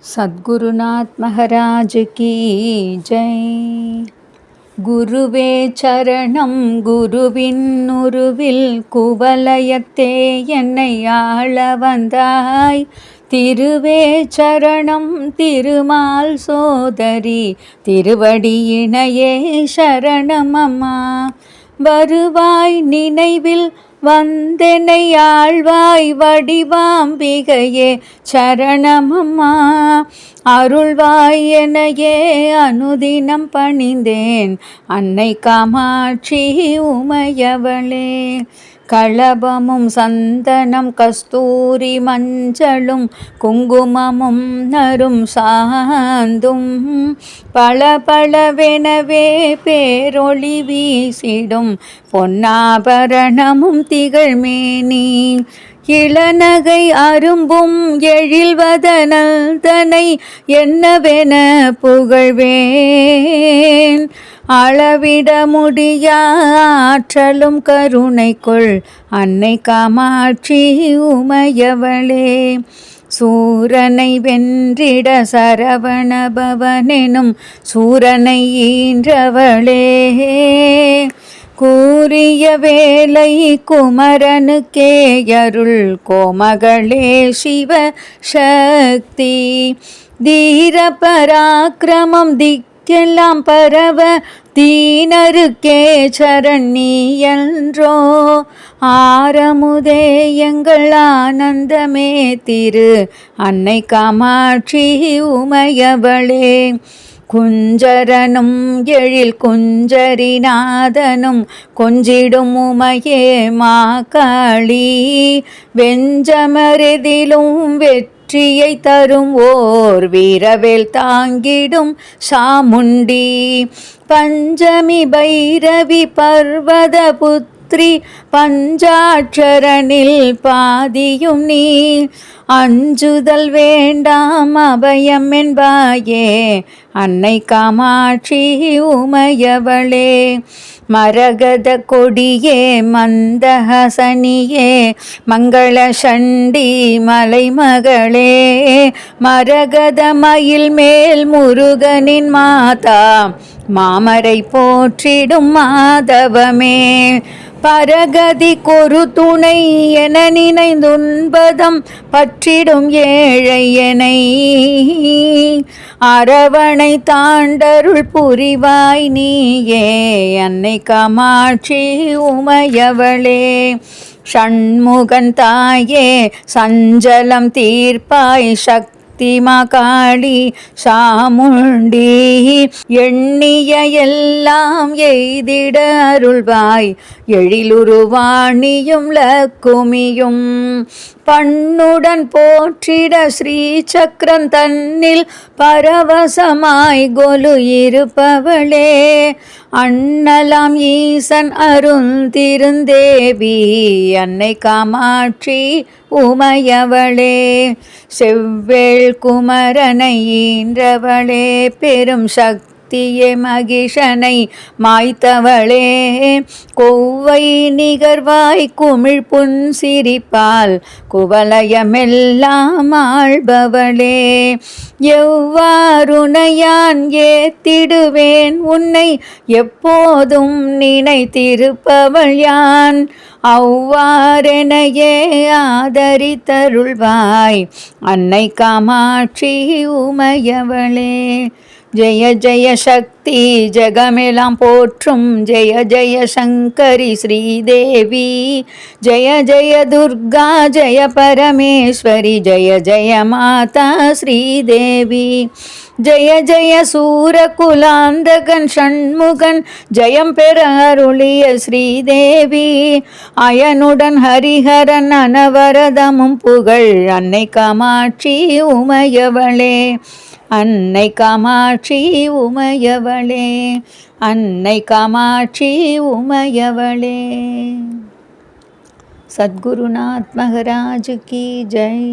சத்குருநாத் மகாராஜ் கி ஜெய். குருவே சரணம் குருவின் உருவில் குவலயத்தே என்னை ஆள வந்தாய். திருவே சரணம் திருமால் சோதரி திருவடியினையே சரணமம்மா. வருவாய் நினைவில் வந்தெனை ஆழ்வாய் வடிவாம்பிகையே சரணமம்மா அருள்வாய் எனையே அனுதினம் பணிந்தேன். அன்னை காமாட்சி உமையவளே களபமும் சந்தனம் கஸ்தூரி மஞ்சளும் குங்குமமும் நரும் சாந்தும். பல பளவெனவே பேரொளி வீசிடும். பொன்னாபரணமும் திகழ்மேனி இளநகை அரும்பும் எழில்வதனல் தனை என்னவென புகழ்வேன். அளவிட முடியா ஆற்றலும் கருணைக்குள் அன்னை காமாட்சி உமையவளே. சூரனை வென்றிட சரவண பவனெனும் சூரனை ஈன்றவளே. கூறிய வேலை குமரனுக்கே அருள் கோமகளே சிவ சக்தி. தீர பராக்கிரமம் திக்கெல்லாம் பரவ தீனருக்கே சரணி என்றோ. ஆரமுதே எங்கள் ஆனந்தமே திரு அன்னை காமாட்சி உமையவளே. குஞ்சரனும் எழில் குஞ்சரிநாதனும் கொஞ்சிடும் உமையே மாக்காளி வெஞ்சமரெதிலும் வெற்றியை தரும் ஓர் வீரவேல் தாங்கிடும் சாமுண்டி. பஞ்சமி பைரவி பர்வத புத்திரி பஞ்சாட்சரனில் பாதியும் நீ. அஞ்சுதல் வேண்டாம் அபயம் என்பாயே. அன்னை காமாட்சி உமையவளே. மரகத கொடியே மந்தஹசனியே. மங்கள சண்டி மலைமகளே. மரகத மயில் மேல் முருகனின் மாதா. மாமரை போற்றிடும் மாதவமே. பரகதி கொரு துணை என நினைந்துன்பதம் பற்றிடும் ஏழை ஏழையனை. அரவணை தாண்டருள் புரிவாய் நீயே அன்னை காமாட்சி உமையவளே. ஷண்முகன் தாயே சஞ்சலம் தீர்ப்பாய் சக்தி காளி சாமுண்டி. எண்ணிய எல்லாம் எய்திட அருள்வாய் எழிலுருவாணியும் லக்குமியும். பண்ணுடன் போற்றிட ஸ்ரீ சக்கரம் தன்னில் பரவசமாய் கொலு இருப்பவளே. அண்ணலாம் ஈசன் அருந்திருந்தேவி அன்னை காமாட்சி உமையவளே. செவ்வேள் குமரனை ஈன்றவளே பெரும் சக்தி சக்தியே மகிஷனை மாய்த்தவளே. கொவ்வை நிகர்வாய் குமிழ் புன் சிரிப்பால் குவலயமெல்லாம் ஆள்பவளே. எவ்வாறுனையான் ஏத்திடுவேன் உன்னை எப்போதும் நினைத்திருப்பவள் யான்? அவ்வாறெனையே ஆதரித்தருள்வாய். அன்னை காமாட்சி உமையவளே. ஜெய ஜெய சக்தி ஜெகமெலாம் போற்றும். ஜெய ஜெய சங்கரி ஸ்ரீதேவி. ஜெய ஜெய துர்கா ஜெய பரமேஸ்வரி ஜெய ஜெய மாதா ஸ்ரீதேவி. ஜெய ஜெய சூரகுலாந்தகன் ஷண்முகன் ஜெயம் பெற அருளிய ஸ்ரீதேவி. அயனுடன் ஹரிஹரன் அனவரதமும் புகழ் அன்னை காமாட்சி உமையவளே. அன்னை காமாட்சி உமையவளே அன்னை காமாட்சி உமையவளே சத்குருநாத் மகராஜ் கி ஜெய்